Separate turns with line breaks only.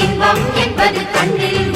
இன்பம் என்பது கண்ணில்